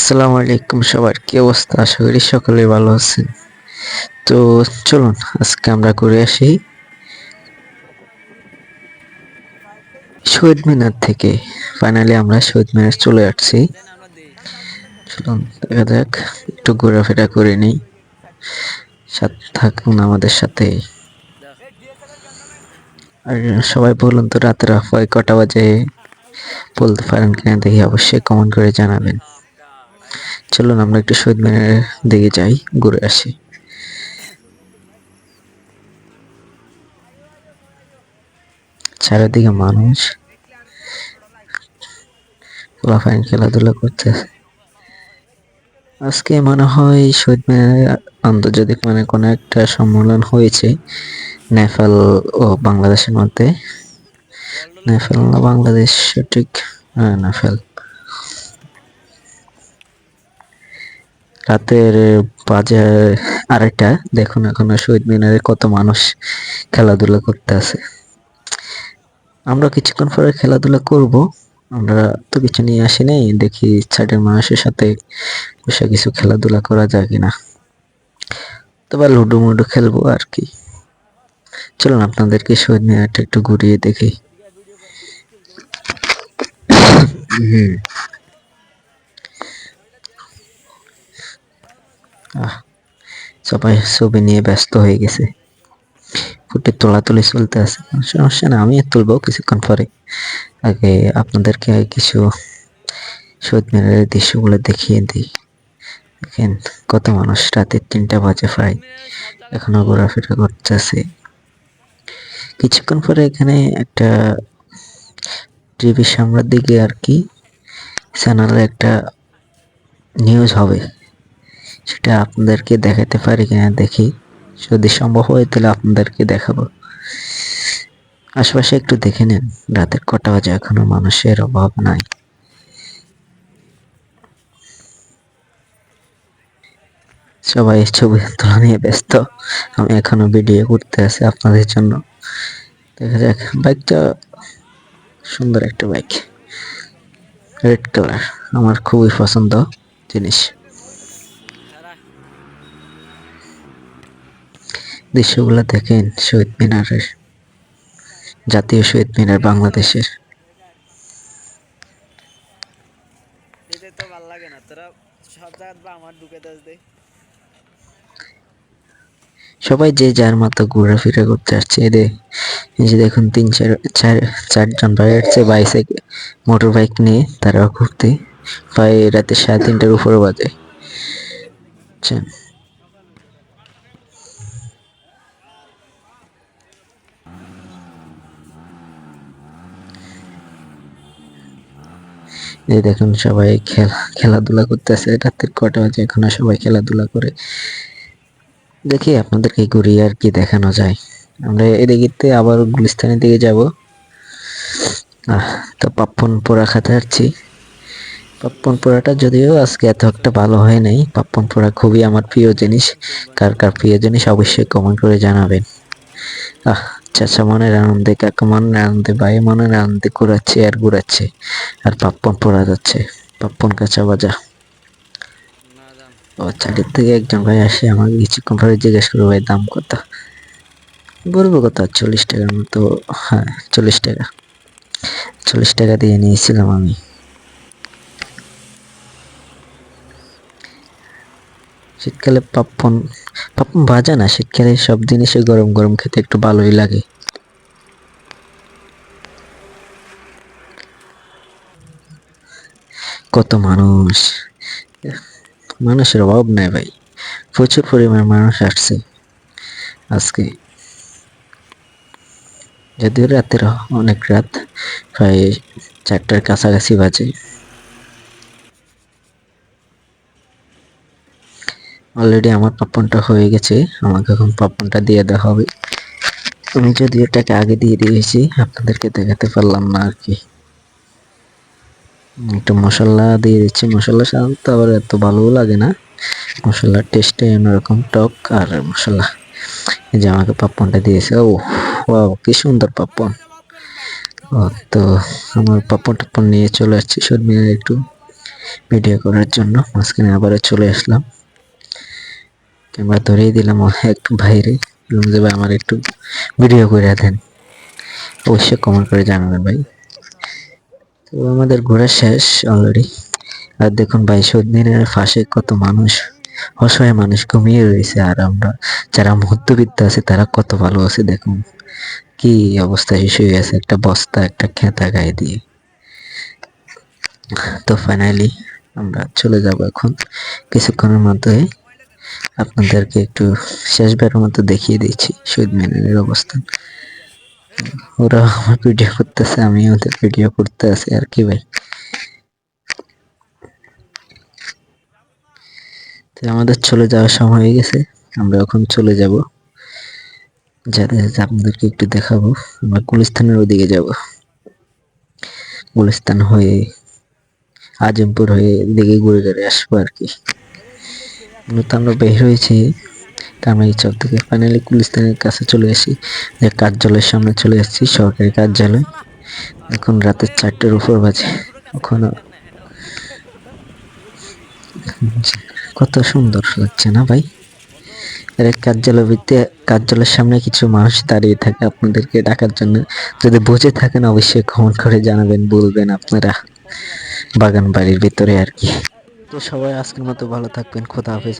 আসসালামু আলাইকুম সবার। কি অবস্থা? আশা করি সকলে ভালো আছেন। তো চলুন, আজকে আমরা ঘুরে আসি শহীদ মিনার থেকে। ফাইনালি আমরা শহীদ মিনার চলে আসছি। চলুন, দেখা যাক, একটু ঘোরাফেরা করে নিই। সাথে থাকুন আমাদের সাথে। আর সবাই বলুন তো, রাতের আফায় কটা বাজে? বলতে পারেন কিনা দেখি, অবশ্যই কমেন্ট করে জানাবেন। চলুন আমরা একটু শহীদ মিনারের দিকে যাই, ঘুরে আসি। চারিদিকে মানুষ। লাফাইন খেলাধুলা করতেছে আজকে মনে হয় শহীদ মিনারে আন্তর্জাতিক মানে কোনো একটা সম্মেলন হয়েছে, নেপাল ও বাংলাদেশের মধ্যে। নেপাল বাংলাদেশ সঠিক? হ্যাঁ নেপাল। রাতের বাজে আরেকটা দেখুন এখনও শহীদ মিনারে কত মানুষ খেলাধুলা করতে আছে। আমরা কিছুক্ষণ পরে খেলাধুলা করব, আমরা তো কিছু নিয়ে আসি নাই, দেখি সাইডের মানুষের সাথে বসে কিছু খেলাধুলা করা যায় কিনা। তবে লুডো মুডো খেলব আর কি। চলুন আপনাদেরকে শহীদ মিনারটা একটু ঘুরিয়ে দেখি। হুম আহ সবাই ছবি নিয়ে ব্যস্ত হয়ে গেছে। ফুটে তোলাতুলি চলতে আছে। সমস্যা না আমি তুলবো কিছুক্ষণ পরে। আগে আপনাদেরকে কিছু শহীদ মিনারের দৃশ্যগুলো দেখিয়ে দিই। দেখেন, কত মানুষ রাতে তিনটা বাজে প্রায়। এখনও ঘোরাফেরা করতেছে। কিছুক্ষণ পরে এখানে একটা টিভি সামনের দিকে আর কি চ্যানেলে একটা নিউজ হবে। সেটা আপনাদেরকে দেখাতে পারি কিনা দেখি। যদি সম্ভব হয় তাহলে আপনাদেরকে দেখাবো। আশেপাশে একটু দেখে নেন, রাতের কটা বাজে এখনও মানুষের অভাব নাই। সবাই ছবি তোলা নিয়ে ব্যস্ত, আমি এখনও ভিডিও করতে আছি আপনাদের জন্য। দেখা যাক, বাইকটা সুন্দর একটা বাইক। রেড কালার, আমার খুবই পছন্দ জিনিস। দৃশ্যগুলো দেখেন শহীদ মিনারের জাতীয় শহীদ মিনার বাংলাদেশের। সবাই যে যার মতো ঘোরাফেরা করতে আসছে এদের যে দেখুন তিন চার চার চারজন ভাই আসছে বাইসাইকেল মোটর বাইক নিয়ে তারা ঘুরতে। প্রায় রাতে সাড়ে তিনটার উপরে বাজে। বুঝছেন? এই দেখুন সবাই খেলা, খেলাধুলা করতেছে। রাতের কটা বাজে এখনও সবাই খেলাধুলা করে। দেখি আপনাদেরকে ঘুরিয়ে আর কি দেখানো যায়। আমরা এদিকে আবার গুলিস্তানের দিকে যাব। তো পাপ্পন পোড়া খাতে যাচ্ছি পাপ্পন পোড়াটা যদিও আজকে এত একটা ভালো হয় নাই। পাপ্পন পোড়া খুবই আমার প্রিয় জিনিস। কার কার প্রিয় জিনিস অবশ্যই কমেন্ট করে জানাবেন। আহ চাচা মনের আনন্দে কাকা মনের আনন্দে ভাই মনের আনন্দে ঘুরাচ্ছে আর ঘুরাচ্ছে। আর পাপ্পন পোড়া যাচ্ছে। পাপ্পন কাঁচা বাজা। ও চারির থেকে একজন ভাই আসে, আমাকে কিছুক্ষণ পরে জিজ্ঞেস করবে, ভাই, দাম কত? বলব কত? চল্লিশ টাকার মতো হ্যাঁ চল্লিশ টাকা। চল্লিশ টাকা দিয়ে নিয়েছিলাম আমি। শীতকালে পাপ্পন পাপ্পন ভাজা না, শীতকালে সব জিনিসই গরম গরম খেতে একটু ভালোই লাগে। কত মানুষ, মানুষের অভাব নাই ভাই, প্রচুর পরিমাণ মানুষ আসছে আজকে। যদিও রাতের অনেক রাত, প্রায় চারটার কাছাকাছি বাজে। অলরেডি আমার পাপ্পনটা হয়ে গেছে। আমাকে এখন পাপ্পনটা দিয়ে দেওয়া হবে। আমি যদি এটাকে আগে দিয়ে দিয়েছি, আপনাদেরকে দেখাতে পারলাম না আর কি। একটু মশলা দিয়ে দিচ্ছি। মশলা সাধারণত আবার এত ভালোও লাগে না। মশলার টেস্টে অন্যরকম টক আর মশলা। এই যে আমাকে পাপ্পনটা দিয়েছে। ও, ওয়াও, কি সুন্দর পাপ্পন। ও, তো আমার পাপ্পন টাপ্পন নিয়ে চলে আসছি সর্মিনার একটু ভিডিও করার জন্য। মাঝখানে আবারও চলে আসলাম। ক্যামেরা ধরেই দিলাম ও এক ভাইরে। বললাম যে, ভাই, আমার একটু ভিডিও করে দেন। অবশ্যই কমেন্ট করে জানাবেন ভাই। তো আমাদের ঘোরা শেষ অলরেডি আর দেখুন ভাই সৌদিনের পাশে কত মানুষ, অসহায় মানুষ ঘুমিয়ে রয়েছে। আর আমরা, যারা মধ্যবিত্ত আছে, তারা কত ভালো আছে, দেখুন। কি অবস্থা, শুয়ে আছে একটা বস্তা, একটা খেতা গায়ে দিয়ে। তো ফাইনালি আমরা চলে যাব এখন কিছুক্ষণের মধ্যে। আপনাদেরকে একটু শেষবারের মতো দেখিয়ে দিচ্ছি শহীদ মিনারের অবস্থান ওরা আমার ভিডিও করতেছে আমি ওদের ভিডিও করতে আছি, আর কি ভাই? তো আমাদের চলে যাওয়ার সময় হয়ে গেছে, আমরা এখন চলে যাব। যাতে আপনাদেরকে একটু দেখাবো, আমরা গুলিস্তানের ওদিকে যাব। গুলিস্তান হয়ে, আজিমপুর হয়ে দিকে ঘুরে ঘুরে আসব আর কি। মূলত আমরা বের হয়েছি। কামাই চক থেকে ফাইনালি গুলিস্তানের কাছে চলে আসি। যে কার্যালয়ের সামনে চলে আসছি, সরকারি কার্যালয়। এখন রাতে চারটের উপর বাজে। ওখানে কত সুন্দর লাগছে না ভাই? এর কার্যালয় ভিত্তি কার্যালয়ের সামনে কিছু মানুষ দাঁড়িয়ে থাকে আপনাদেরকে ডাকার জন্য। যদি বুঝে থাকেন, অবশ্যই কমেন্ট করে জানাবেন, বলবেন আপনারা। বাগান বাড়ির ভিতরে আর কি। তো সবাই আজকের মতো ভালো থাকবেন খোদা হাফেজ।